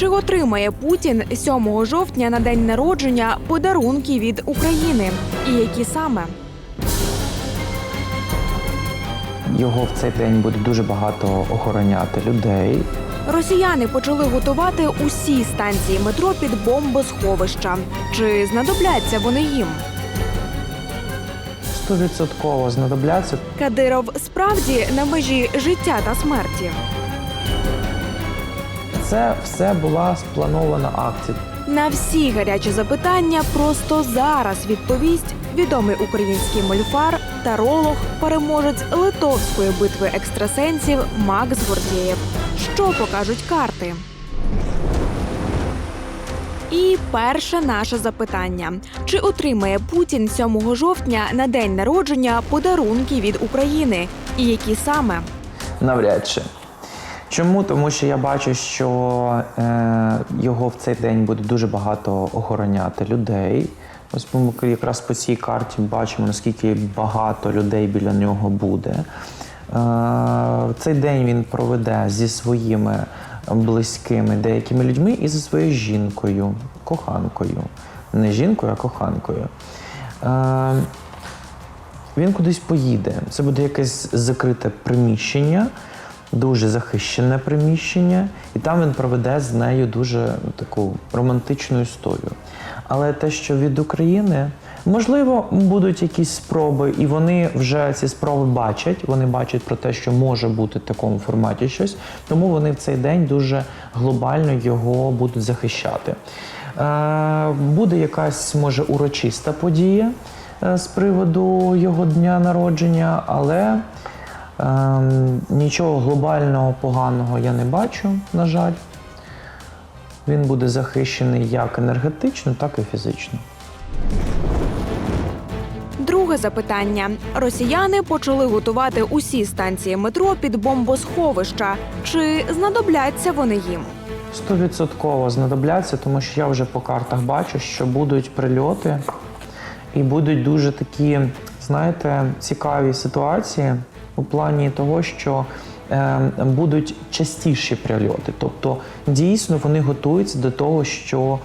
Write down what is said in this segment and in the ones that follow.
Чи отримає Путін 7 жовтня на день народження подарунки від України? І які саме? Його в цей день буде дуже багато охороняти людей. Росіяни почали готувати усі станції метро під бомбосховища. Чи знадобляться вони їм? Стовідсотково знадобляться. Кадиров справді на межі життя та смерті. Це все була спланована акція. На всі гарячі запитання просто зараз відповість відомий український мольфар, таролог, переможець литовської битви екстрасенсів Макс Гордєєв. Що покажуть карти? І перше наше запитання: чи отримає Путін 7 жовтня на день народження подарунки від України? І які саме? Навряд чи. Чому? Тому що я бачу, що е, його в цей день буде дуже багато охороняти людей. Ось ми якраз по цій карті бачимо, наскільки багато людей біля нього буде. Е, цей день він проведе зі своїми близькими деякими людьми і зі своєю жінкою, коханкою. Не жінкою, а коханкою. Е, він кудись поїде. Це буде якесь закрите приміщення, дуже захищене приміщення, і там він проведе з нею дуже таку романтичну історію. Але те, що від України, можливо, будуть якісь спроби, і вони вже ці спроби бачать. Вони бачать про те, що може бути в такому форматі щось, тому вони в цей день дуже глобально його будуть захищати. Е, буде якась може урочиста подія е, з приводу його дня народження, але ем, нічого глобального поганого я не бачу, на жаль. Він буде захищений як енергетично, так і фізично. Друге запитання: росіяни почали готувати усі станції метро під бомбосховища. Чи знадобляться вони їм? Стовідсотково знадобляться, тому що я вже по картах бачу, що будуть прильоти і будуть дуже такі, знаєте, цікаві ситуації у плані того, що е, будуть частіші прильоти. Тобто, дійсно вони готуються до того, що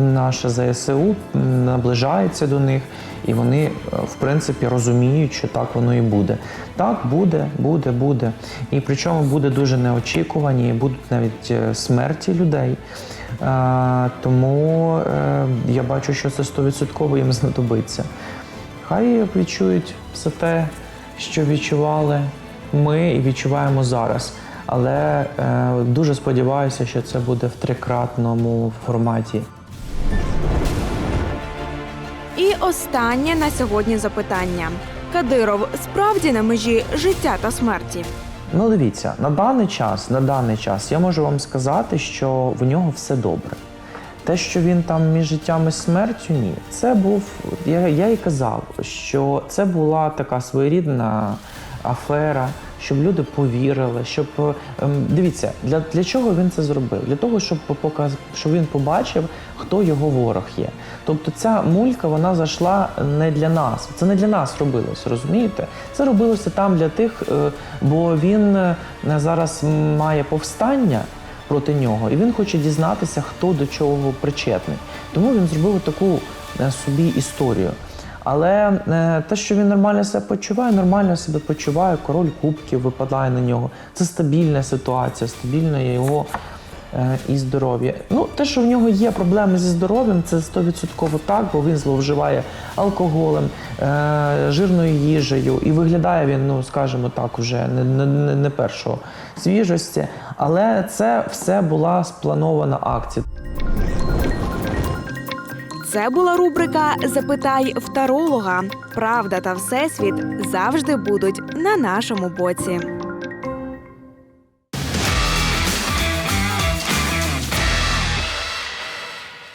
наша ЗСУ наближається до них, і вони, е, в принципі, розуміють, що так воно і буде. Так, буде, буде, буде. І причому буде дуже неочікувані, будуть навіть е, смерті людей. Е, тому я бачу, що це 100% їм знадобиться. Хай відчують все те, що відчували ми і відчуваємо зараз. Але е, дуже сподіваюся, що це буде в трикратному форматі. І останнє на сьогодні запитання: Кадиров справді на межі життя та смерті. Ну, дивіться, на даний час, на даний час я можу вам сказати, що в нього все добре. Те, що він там між життям і смертю, ні. Це був, я, я і казав, що це була така своєрідна афера, щоб люди повірили, щоб ем, дивіться, для, для чого він це зробив? Для того, щоб показ, щоб він побачив, хто його ворог є. Тобто ця мулька вона зайшла не для нас. Це не для нас робилось, розумієте? Це робилося там для тих, е, бо він е, зараз має повстання проти нього, і він хоче дізнатися, хто до чого причетний. Тому він зробив таку е, собі історію. Але е, те, що він нормально себе почуває, нормально себе почуває, король кубків випадає на нього. Це стабільна ситуація, стабільна його і здоров'я. Ну, те, що в нього є проблеми зі здоров'ям, це 100% так, бо він зловживає алкоголем, е, жирною їжею, і виглядає він, ну скажімо так, уже не, не, не- першого свіжості. Але це все була спланована акція. Це була рубрика Запитай в таролога. Правда та всесвіт завжди будуть на нашому боці.